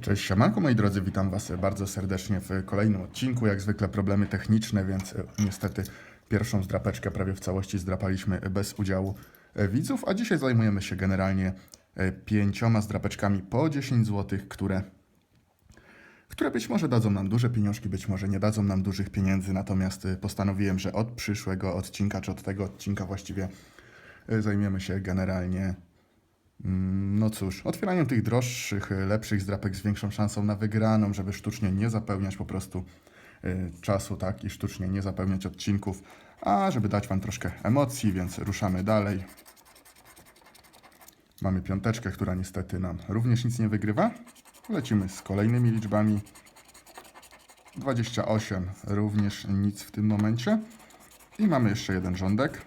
Cześć, siemanko moi drodzy, witam Was bardzo serdecznie w kolejnym odcinku. Jak zwykle problemy techniczne, więc e, niestety pierwszą zdrapeczkę prawie w całości zdrapaliśmy bez udziału e, widzów, a dzisiaj zajmujemy się generalnie e, pięcioma zdrapeczkami po 10 zł, które, które być może dadzą nam duże pieniążki, być może nie dadzą nam dużych pieniędzy, natomiast e, postanowiłem, że od przyszłego odcinka, czy od tego odcinka właściwie e, zajmiemy się generalnie no cóż, otwieraniem tych droższych, y, lepszych zdrapek z większą szansą na wygraną, żeby sztucznie nie zapełniać po prostu y, czasu, tak, i sztucznie nie zapełniać odcinków, a żeby dać Wam troszkę emocji, więc ruszamy dalej. Mamy piąteczkę, która niestety nam również nic nie wygrywa. Lecimy z kolejnymi liczbami. 28 również nic w tym momencie. I mamy jeszcze jeden rządek.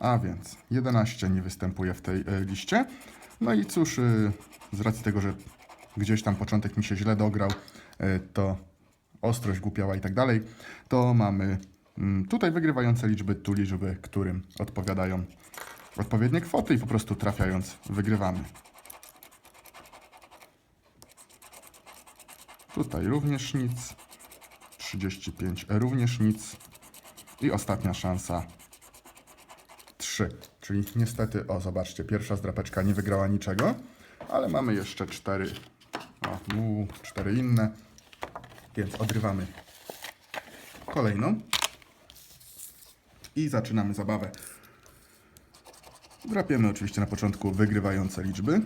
A więc 11 nie występuje w tej e, liście. No i cóż, e, z racji tego, że gdzieś tam początek mi się źle dograł, e, to ostrość głupiała i tak dalej, to mamy mm, tutaj wygrywające liczby, tu liczby, którym odpowiadają odpowiednie kwoty i po prostu trafiając wygrywamy. Tutaj również nic. 35 również nic. I ostatnia szansa 3. Czyli niestety, o zobaczcie, pierwsza zdrapeczka nie wygrała niczego, ale mamy jeszcze 4, o, u, 4 inne, więc odrywamy kolejną i zaczynamy zabawę. Drapiemy oczywiście na początku wygrywające liczby.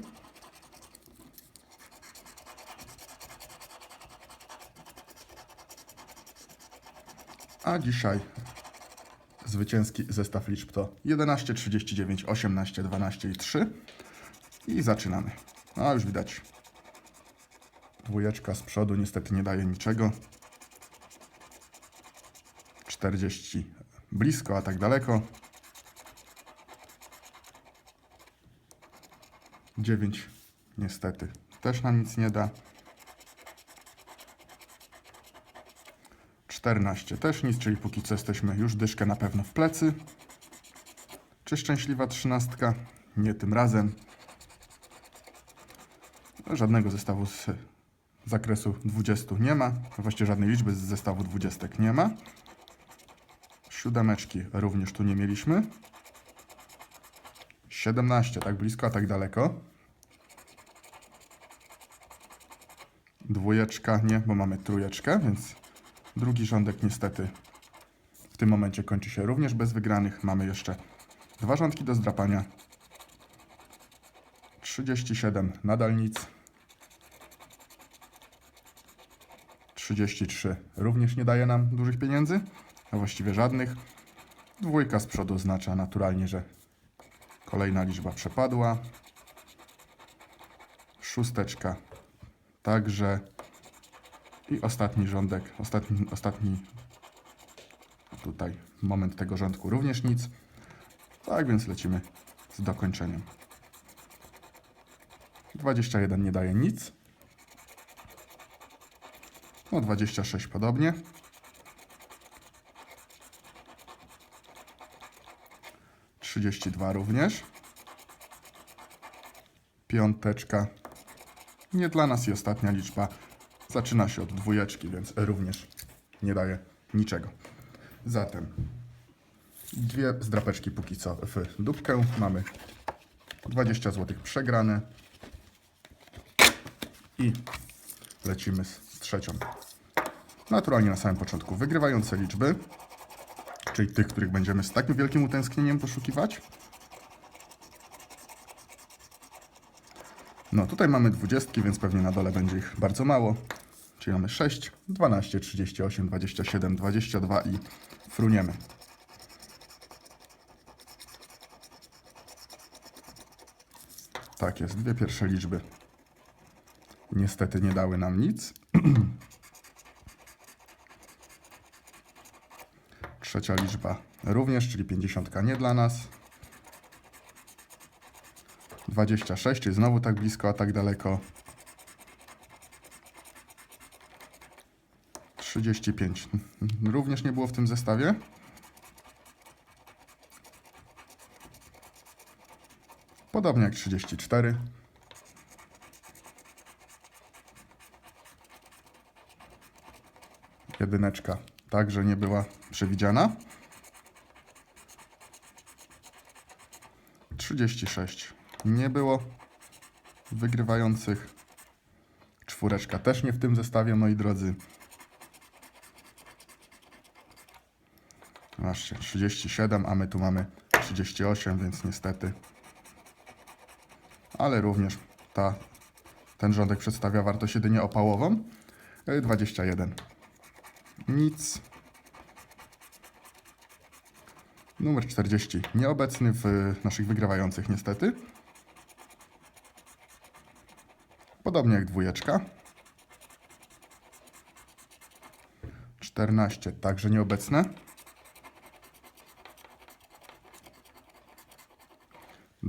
A dzisiaj Zwycięski zestaw liczb to 11, 39, 18, 12 i 3. I zaczynamy. A już widać. Dwójeczka z przodu niestety nie daje niczego. 40 blisko, a tak daleko. 9 niestety też nam nic nie da. 14 też nic, czyli póki co jesteśmy już dyszkę na pewno w plecy. Czy szczęśliwa trzynastka? Nie tym razem. Żadnego zestawu z zakresu 20 nie ma. Właściwie żadnej liczby z zestawu 20 nie ma. Siódemeczki również tu nie mieliśmy. 17, tak blisko, a tak daleko. Dwójeczka nie, bo mamy trójeczkę, więc Drugi rządek niestety w tym momencie kończy się również bez wygranych. Mamy jeszcze dwa rządki do zdrapania. 37 nadal nic. 33 również nie daje nam dużych pieniędzy, a właściwie żadnych. Dwójka z przodu oznacza naturalnie, że kolejna liczba przepadła. Szósteczka także i ostatni rządek, ostatni, ostatni tutaj moment tego rządku również nic. Tak więc lecimy z dokończeniem. 21 nie daje nic. No 26 podobnie. Trzydzieści dwa również. Piąteczka. Nie dla nas i ostatnia liczba Zaczyna się od dwójeczki, więc również nie daje niczego. Zatem dwie zdrapeczki póki co w dupkę. Mamy 20 zł przegrane. I lecimy z trzecią. Naturalnie na samym początku wygrywające liczby, czyli tych, których będziemy z takim wielkim utęsknieniem poszukiwać. No tutaj mamy dwudziestki, więc pewnie na dole będzie ich bardzo mało. Czyli mamy 6, 12, 38, 27, 22 i fruniemy. Tak jest, dwie pierwsze liczby niestety nie dały nam nic. Trzecia liczba również, czyli 50 nie dla nas. 26, czyli znowu tak blisko, a tak daleko. 35. Również nie było w tym zestawie. Podobnie jak 34. Jedyneczka także nie była przewidziana. 36 nie było wygrywających. Czwóreczka też nie w tym zestawie, moi drodzy. Zobaczcie, 37, a my tu mamy 38, więc niestety. Ale również ta, ten rządek przedstawia wartość jedynie opałową. Y, 21. Nic. Numer 40 nieobecny w naszych wygrywających niestety. Podobnie jak dwójeczka. 14 także nieobecne.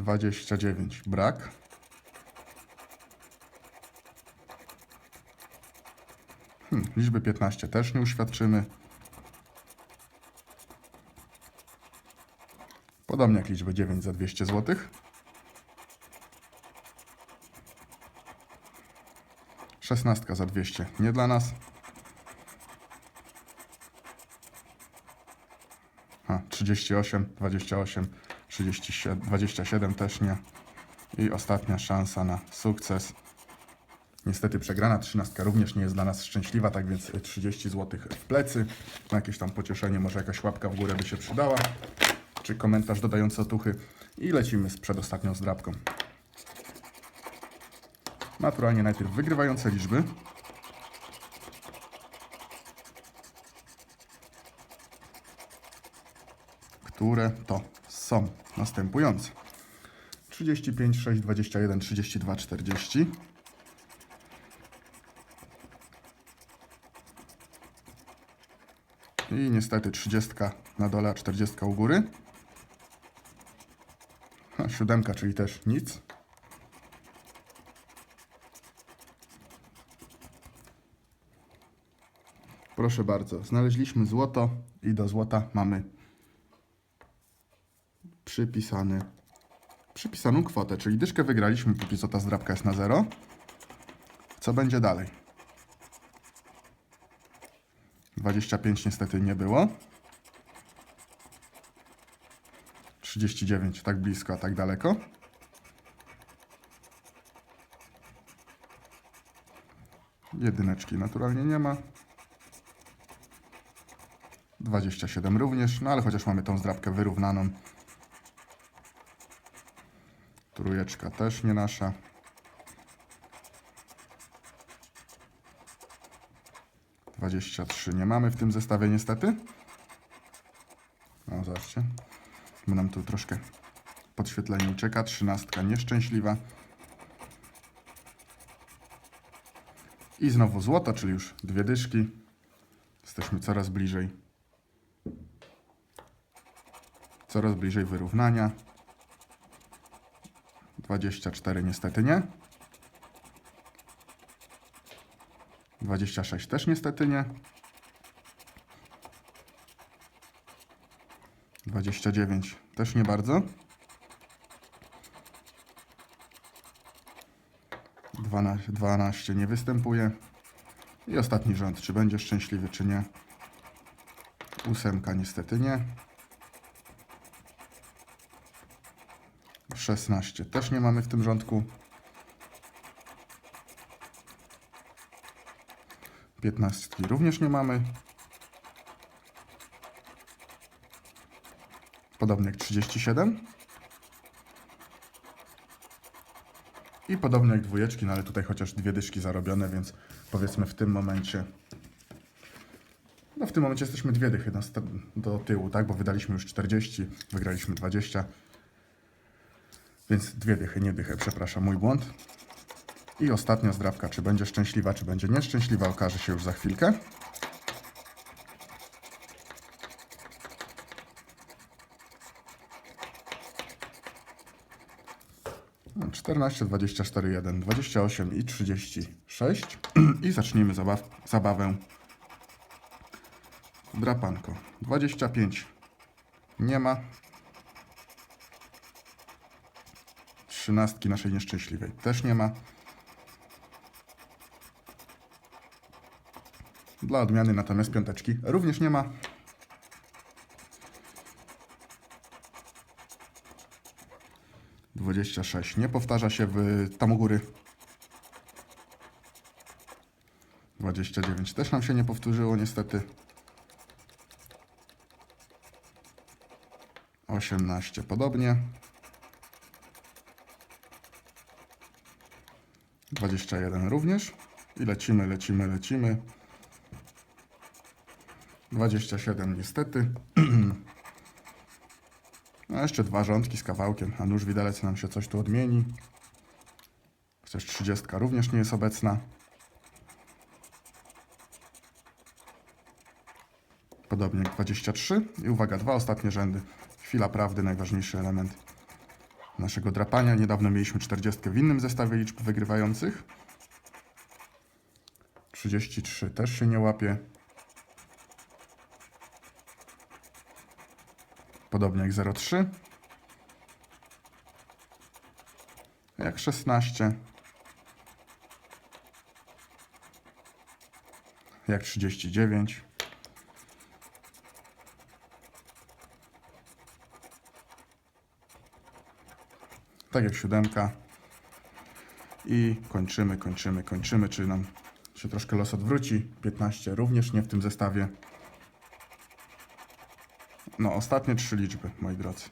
29 brak. Hmm, liczby 15 też nie uświadczymy. Podobnie jak liczbę 9 za 200 zł. Szesnastka za 200 nie dla nas. A, 38, 28, 37, 27 też nie. I ostatnia szansa na sukces. Niestety przegrana trzynastka również nie jest dla nas szczęśliwa, tak więc 30 zł w plecy. Na jakieś tam pocieszenie, może jakaś łapka w górę by się przydała. Czy komentarz dodający otuchy. I lecimy z przedostatnią zdrabką. Naturalnie najpierw wygrywające liczby. Które to są następujące. 35, 6, 21, 32, 40. I niestety 30 na dole, a 40 u góry. A, siódemka, czyli też nic. Proszę bardzo, znaleźliśmy złoto i do złota mamy przypisany, przypisaną kwotę, czyli dyszkę wygraliśmy, póki co ta zdrabka jest na zero. Co będzie dalej? 25 niestety nie było. 39 tak blisko, a tak daleko. Jedyneczki naturalnie nie ma. 27 również, no ale chociaż mamy tą zdrabkę wyrównaną. Trójeczka też nie nasza. Dwadzieścia trzy nie mamy w tym zestawie niestety. No zobaczcie. Bo nam tu troszkę podświetlenie ucieka. Trzynastka nieszczęśliwa. I znowu złoto, czyli już dwie dyszki. Jesteśmy coraz bliżej. Coraz bliżej wyrównania. 24 niestety nie. 26 też niestety nie. 29 też nie bardzo. 12, 12 nie występuje. I ostatni rząd, czy będzie szczęśliwy, czy nie. Ósemka niestety nie. 16 też nie mamy w tym rządku. 15 również nie mamy. Podobnie jak 37. I podobnie jak dwójeczki, no ale tutaj chociaż dwie dyszki zarobione, więc powiedzmy w tym momencie. No w tym momencie jesteśmy dwie dychy do tyłu, tak? Bo wydaliśmy już 40, wygraliśmy 20. Więc dwie dychy, nie dychę, przepraszam, mój błąd. I ostatnia zdrabka, czy będzie szczęśliwa, czy będzie nieszczęśliwa, okaże się już za chwilkę. No, 14, 24, 1, 28 i 36. I zacznijmy zabaw zabawę drapanko. 25 nie ma. Trzynastki naszej nieszczęśliwej też nie ma. Dla odmiany natomiast piąteczki również nie ma. Dwadzieścia sześć. Nie powtarza się w tam u góry. 29 też nam się nie powtórzyło niestety. 18 podobnie. 21 również. I lecimy, lecimy, lecimy. 27 niestety. No jeszcze dwa rządki z kawałkiem, a nóż widelec nam się coś tu odmieni. Chociaż 30 również nie jest obecna. Podobnie jak 23. I uwaga, dwa ostatnie rzędy. Chwila prawdy, najważniejszy element naszego drapania. Niedawno mieliśmy 40 w innym zestawie liczb wygrywających. 33 też się nie łapie. Podobnie jak 0,3. Jak 16. Jak 39. Tak jak siódemka. I kończymy, kończymy, kończymy. Czy nam się troszkę los odwróci? 15 również nie w tym zestawie. No, ostatnie trzy liczby, moi drodzy.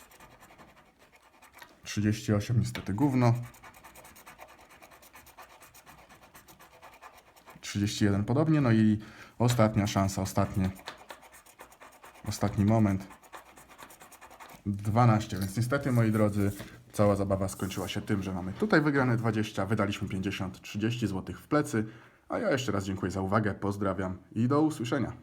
38 niestety gówno. 31 podobnie, no i ostatnia szansa, ostatnie, ostatni moment. 12, więc niestety, moi drodzy, cała zabawa skończyła się tym, że mamy tutaj wygrane 20, wydaliśmy 50, 30 zł w plecy, a ja jeszcze raz dziękuję za uwagę, pozdrawiam i do usłyszenia.